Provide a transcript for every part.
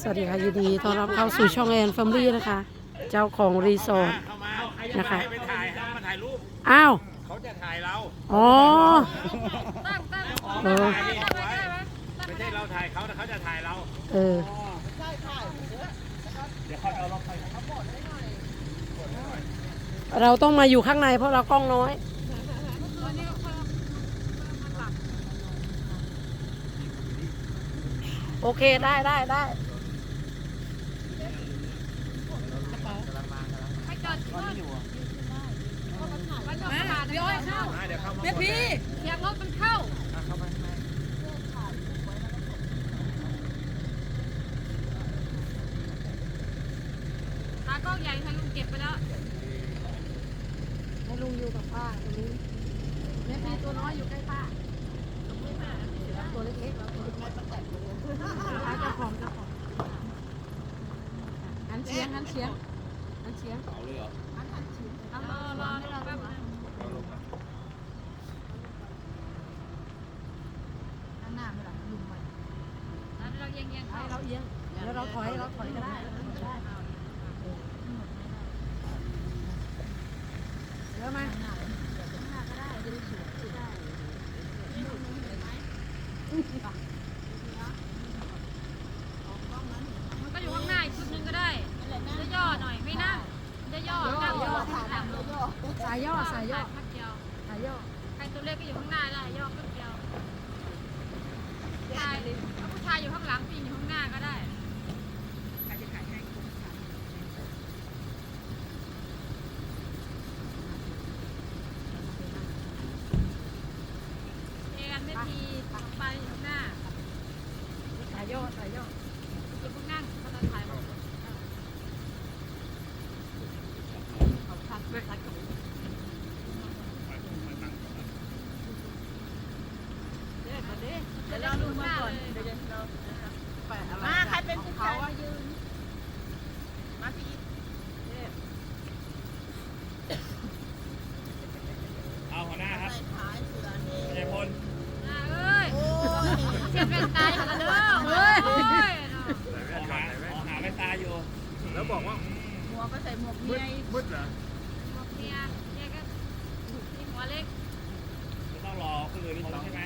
สวัสดีค่ะยินดีต้อนรับเข้าสู่ช่องแอนฟมลี่นะคะ เจ้าของรีสอร์ทเข้ามาใครจะนะคะถ่ายไปถ่ายครับมาถ่ายรูปอ้าวเขาจะถ่ายเราอ๋อเออถ่ายนี่เอาไว้ไม่ใช่เราถ่ายเขาแต่เขาจะถ่ายเราเออเดี๋ยวเขาเอาเราไปเราต้องมาอยู่ข้างในเพราะเรากล้องน้อย โอเคได้ได้ได้พี่อ้อยเข้ามาเดี๋ยวเข้าเมพี่เสียงรถมันเข้าขามาข้างในตากล้องใหญ่ทางลุงเก็บไปแล้วให้ลุงอยู่กับป้าตรงนี้แม่พี่ตัวน้อยอยู่ใกล้ป้าตัวเล็กๆแล้วตัวเล็กๆป้าเจ้าของเจ้าของหันเชียงหันเชียงหันเชียงเอาเลยเหรอเอารอรอรอแป๊บนึงเอาลงมาแล้วเราเอียงเอียงเข้าเราเอียงแล้วเราถอยเราถอยก็ได้เดี๋ยวมา มันก็อยู่ข้างหน้าอีกชุดหนึงก็ได้จะย่อหน่อยไม่นั่งจะย่อนั่งย่อหลังลง สายย่อสายย่อพักเดียวสายย่อใครตัวเล็กก็อยู่ข้างหน้าได้ย่อขึ้นเดียวชายเอาผู้ชายอยู่ข้างหลังผู้หญิงอยู่ข้างหน้าก็ได้เอกันไม่ทีไปอยู่ข้างหน้าสายย่อสายย่อ อย่าเพิ่งนั่งเขาจะถ่ายรูปเดี๋ยวเราดูมาก่อน มาใครเป็นผู้ชายยืน มาพี่ เอาหัวหน้าครับ ขายเสือนี่ นายพล อ่าเอ้ยเทียบเป็นตาอย่างนั้นเด้อเฮ้ยเนาะ ออกหาออกหาแว่นตาอยู่ แล้วบอกว่า หมวกก็ใส่หมวก มื เมี ด ย มืดเหรอ บอกเมียเมียก็มีหัวเล็ก จะต้องร อคนอื่นเขาใช่ไหม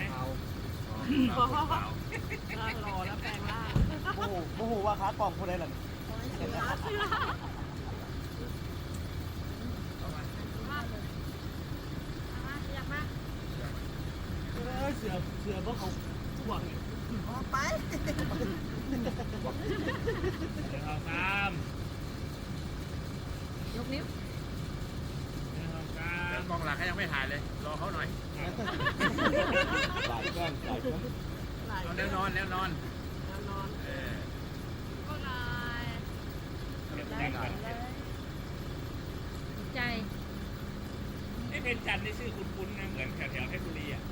รอแล้วแปลงร่างโอ้โหโอ้โหว่าค้ากล่องคนใดหล่ะมามาอยากมาเอ้ยเสือเสือเพวกเขาห่วงออกไปเดี๋ยวเอาตามยกนิ้วเดี๋ยวเอาตามกล้องหลักเขายังไม่ถ่ายเลย รอเขาหน่อยหลายเครื่องหลายเครื่องเอาแล้วนอนแล้วนอนเออก็ลายเก็บแรงก่อนใจ ไอ้เพนจันทร์นี่ชื่อคุ้นๆนะเหมือนแถวแถวเพชรบุรีอะ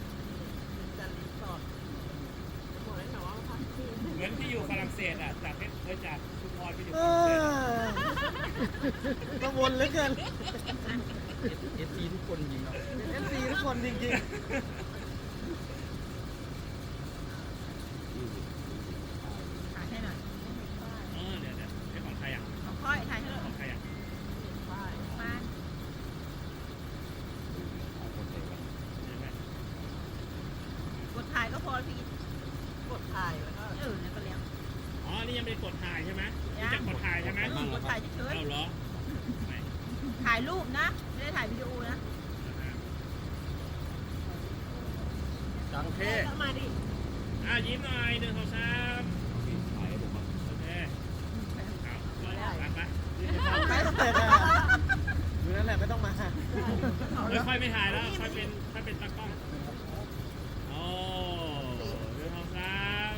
เหมือนที่อยู่ฝรั่งเศสอะจากเพชรเออจากชุมพรไปอยู่ฝเอรั่งเศสอกังวลเหลือเกิน เอฟซีทุกคนจริงเนาะ เอฟซีทุกคนจริงๆายให้หน่อย เออเดี๋ยวเดี๋ยวเดี๋ยวของใครอะ ของค่อยถ่ายให้หน่อย ของใครอะ มา ใช่ไหม กดถ่ายก็พอพี่กดถ่ายแล้วก็เออเนี่ยก็เลี้ยง อ๋อ นี่ยังไม่ได้กดถ่ายใช่ไหมนี่จะกดถ่ายใช่ไหม กดถ่ายเฉย เอาเหรอไม่ ๆถ่ายรูป นะไม่ได้ถ่ายวิดีโอนะนะฮะๆจังเท่มาดิอะยิ้มหน่อยหนึ่งสองสามโอเคเอาไปไปอยู่นั่นแหละไม่ต้องมา ค่อยๆไม่ถ่ายแล้วค่อยเป็นค่อยเป็นตากล้องโอ้หนึ่งสองสาม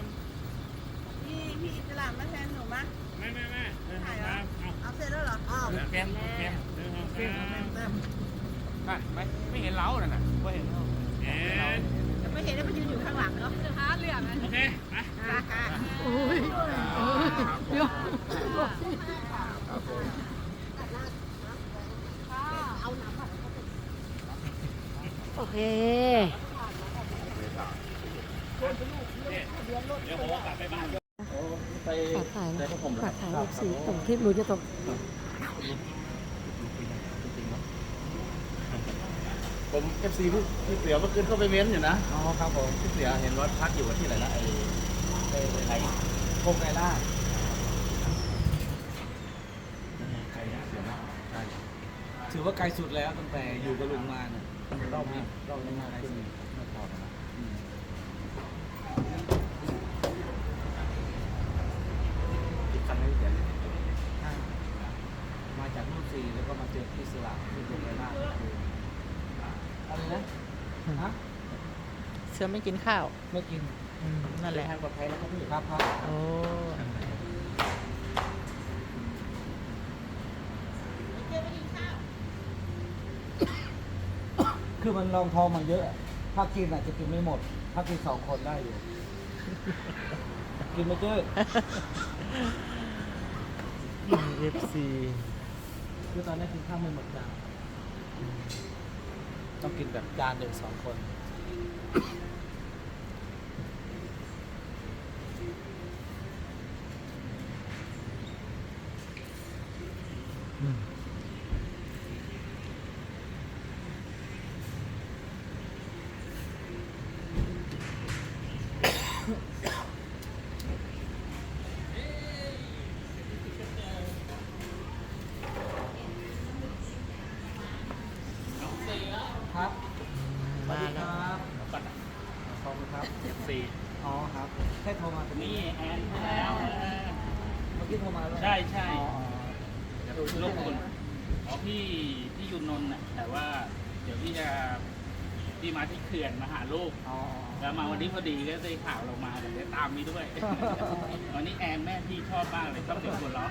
พี่พี่ตลาดมาแทนหนูมั้ย ไม่ไม่ไม่หนึ่งสองสามเอา เอาเสร็จแล้วเหรอ อ้าว แกมแกมหนึ่งสองสามไม่ไม่เห็นเล้าน่ะนะไม่เห็นเล้าแอนจะไม่เห็นได้มันยืนอยู่ข้างหลังเนาะจะหาเรื่องนะโอเคไปค่ะค่ะโอ้ยโอ้ยเดี๋ยวโอเคเนี่ยเดี๋ยวผมกลับไปบ้านใส่ฝากถ่ายแต่นะพวกผมฝากถ่ายรูปสีตรงคลิปหนูจะตก ผมเอฟซีพี่พี่เสือเมื่อคืนเข้าไปเม้นอยู่นะอ๋อครับผมพี่เสือเห็นว่าพักอยู่ที่ไหนนะไอ้ไอ้ไอ้โคงไกล่าใครนะเสือนะใช่ถือว่าไกลสุดแล้วตั้งแต่อยู่กับลุงมาเนี่ยรอบนี้รอบนี้มาไอ้นี่มาถอดนะอืมอีกคันไม่เสียมาจากรุ่นสี่แล้วก็มาเจอที่สลับที่โคงไกล่าอะไรนะฮะเสือไม่กินข้าวไม่กินนั่นแหละ ทางปลอดภัยแล้วครับพี่ครับครับโอ้ คือมันลองทองมาเยอะถ้ากินอาจจะกินไม่หมด ถ้ากินสองคนได้อยู่ กินไม่เยอะเอฟซีคือตอนนี้กินข้าวไม่หมดจาน ต้องกินแบบจานหนึ่งสองคน ครับสวัสดีครับขอบคุณครับ สี่ อ๋อ ครับแค่โทรมาตรงนี้นี่แอนให้แล้วเมื่อกี้โทรมาแล้วใช่ใช่อ๋ออ๋อลูกคุณอ๋อพี่พี่ยุนนนท์น่ะแต่ว่าเดี๋ยวพี่จะพี่มาที่เขื่อนมาหาลูกอ๋อแล้วมาวันนี้พอดีก็ได้ข่าวเรามาเดี๋ยวได้ตามมีด้วยวันนี้แอนแม่พี่ชอบมากเลยชอบเสียงหัวเราะ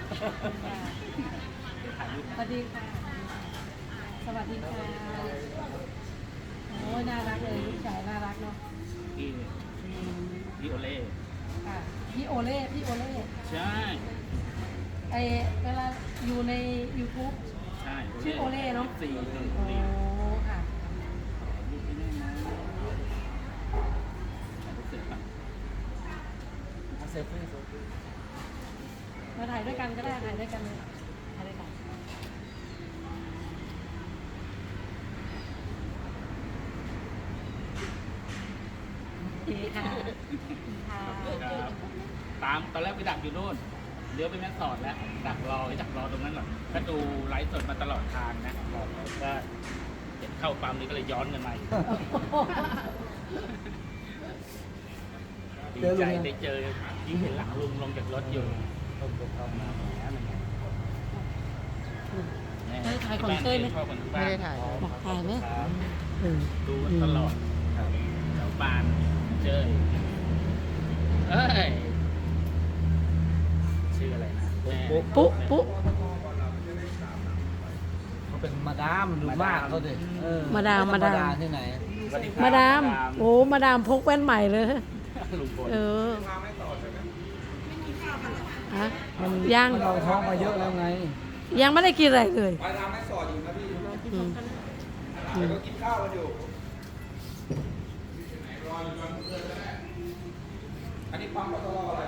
เดี๋ยวถ่ายรูปสวัสดีค่ะ สวัสดีค่ะ โอ้ยน่ารักเลยลูกชายน่ารักเนาะที่ อืม พี่โอเล่ค่ะพี่โอเล่พี่โอเล่ใช่ไอเวลาอยู่ใน YouTube ใช่ชื่อโอเล่เนอะ สี่โอ้สี่ค่ะ รูปที่แน่นะถ่ายรูปเสร็จปะเอาเซฟฟี่เซฟฟี่มาถ่ายด้วยกันก็ได้ถ่ายด้วยกันเลยถ่ายด้วยกันโอเค ค่ะค่ะครับตามตอนแรกไปดักอยู่นู่นเลี้ยวไปแม่สอดแล้ว ดักรอดักรอตรงนั้นหรอกก็ดูไลฟ์สดมาตลอดทางนะบอกเลยก็เห็นเข้าปั๊มนี้ก็เลยย้อนกันมาอีกดีใจได้เจอยิ่งเห็นหลังลุงลงจากรถอยู่ผมจะทำมาแหมมันไงได้ถ่ายของเต้ยไหม ชอบคนที่ไม่บ้านได้ถ่าย บอกถ่ายไหมครับเออดูตลอดแถวบ้านเจอ เอ้ยชื่ออะไรนะแม่ปุ๊ปุ๊เขาเป็นมาดามหรือมากเขาดิเออมาดามไธรมาดามที่ไหนสวัสดีครับมาดาม โอ้มาดามพกแว่นใหม่เลย ลุงพลเออฮะยังมันลองท้องมาเยอะแล้วไงยังไม่ได้กินอะไรเลยไปทำให้สอดอยู่นะพี่อืมอืมก็กินข้าวกันอยู่ อันนี้ปั๊มปตทอะไร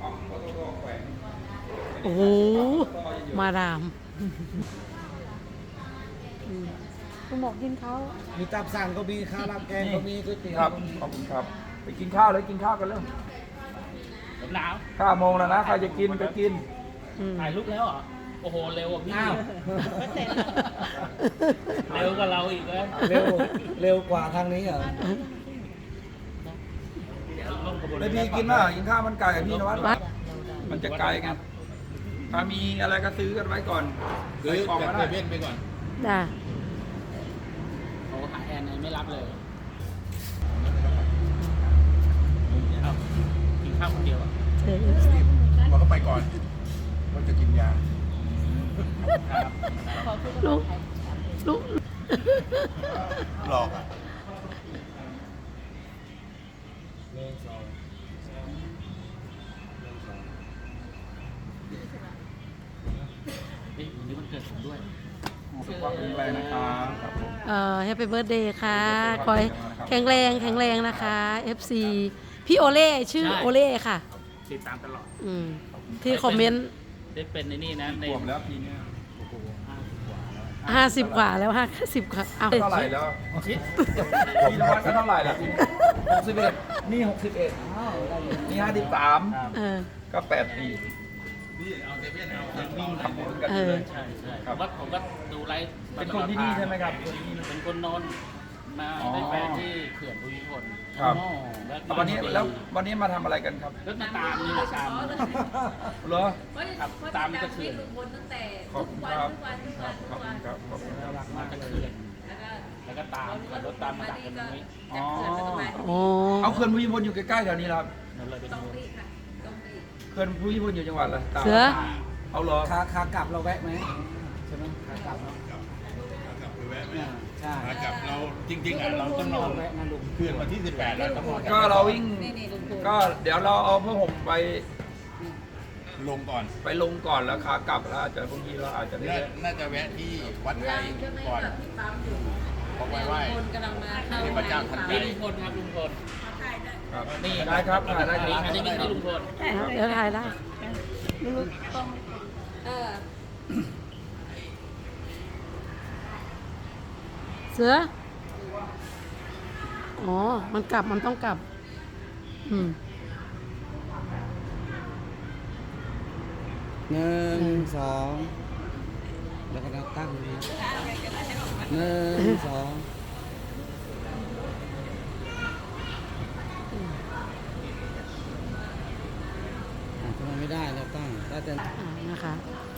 ปั๊มปตทแขวงโอ้โหมาดามอืมคุณบอกกินเขามีตับสั่งก็มีข้าวราดแกงก็มีก๋วยเตี๋ยวครับก็มีขอบคุณครับ ไปกินข้าวเลยกินข้าวกันเร็วผมหนาวข้าวโมงแล้วนะใครจะกินไปกินอืมถ่ายรูปแล้วเหรอโอ้โหเร็วกว่าพี่อ้าวเร็วกว่าเราอีกเลยเร็วเร็วกว่าทางนี้เหรอ เดี๋ยวลงกระบวน ไม่พี่กินป่ะกินข้าวมันไก่กับพี่นวัดวัดมันจะไกลไงถ้ามีอะไรก็ซื้อกันไว้ก่อนซื้อกล่องก็ได้จ้าโอ้หาแอนไม่รับเลยเอากินข้าวคนเดียวอะเออมันก็ไปก่อนมันจะกินยาครับ ลูกลูก หลอกอะ สุขภาพแข็งแรงนะครับครับผม เอ่อ Happy Birthday ค่ะขอให้แข็งแรงแข็งแรงนะคะ FC พี่โอเล่ชื่อใช่ โอเล่ค่ะ ติดตามตลอด อืมที่คอมเมนต์ ได้เป็นในนี่นะในรวมแล้วปีเนี้ยโอ้โหห้าสิบกว่าแล้วห้าสิบกว่าแล้วห้าสิบกว่าเอาเท่าไหร่แล้วพี่นวัดก็เท่าไหร่แล้วปีนี้หกสิบเอ็ดนี่หกสิบเอ็ดนี่ห้าสิบสามครับเออก็แปดปี วิ่งทำบุญกันอยู่เลยใช่ใช่ครับผมก็ผมก็ดูไลฟ์เป็นคนที่นี่ใช่ไหมครับคนที่นี่เป็นคนนนท์มาอ๋อได้แฟนที่เขื่อนภูมิพลครับ อ๋อแล้ววันนี้แล้ววันนี้มาทำอะไรกันครับรถมาตามนี่มาตามเหรอครับตามก็เขื่อนขอบคุณครับครับขอบคุณครับขอบคุณครับ มาจากเขื่อนแล้วก็ตามขับรถตามมาดักกันตรงนี้อ๋อโอ้ เอาเขื่อนภูมิพลอยู่ใกล้ๆแถวนี้เหรอครับนั่นเลยเป็นเขื่อนภูมิพลอยู่จังหวัดอะไรตากเสือ เอาเหรอขาขากลับเราแวะไหมใช่ไหมขากลับเนาะใช่มากับเราจริงๆอะเราต้องรอแวะนะลุงเพื่อนวันที่ 18แล้วต้องรอก็เราวิ่งก็เดี๋ยวเราเอาผ้าห่มไปลงก่อน ไปลงก่อนแล้วขากลับแล้วอาจจะบางทีเราอาจจะได้ น่าน่าจะแวะที่วัดไทยก่อนเพราะไว้ไหว้เทพเจ้าทันใจนี่ลุงพลครับลุงพลครับ นี่ได้ครับถ่ายได้คนี่รับอันนี้นี่ลุงพลเดี๋ยวถ่ายได้เสือ อ๋อ มันกลับ มันต้องกลับ อืมหนึ่งสองแล้วก็ตั้งนี้หนึ่งสอง 啊，对。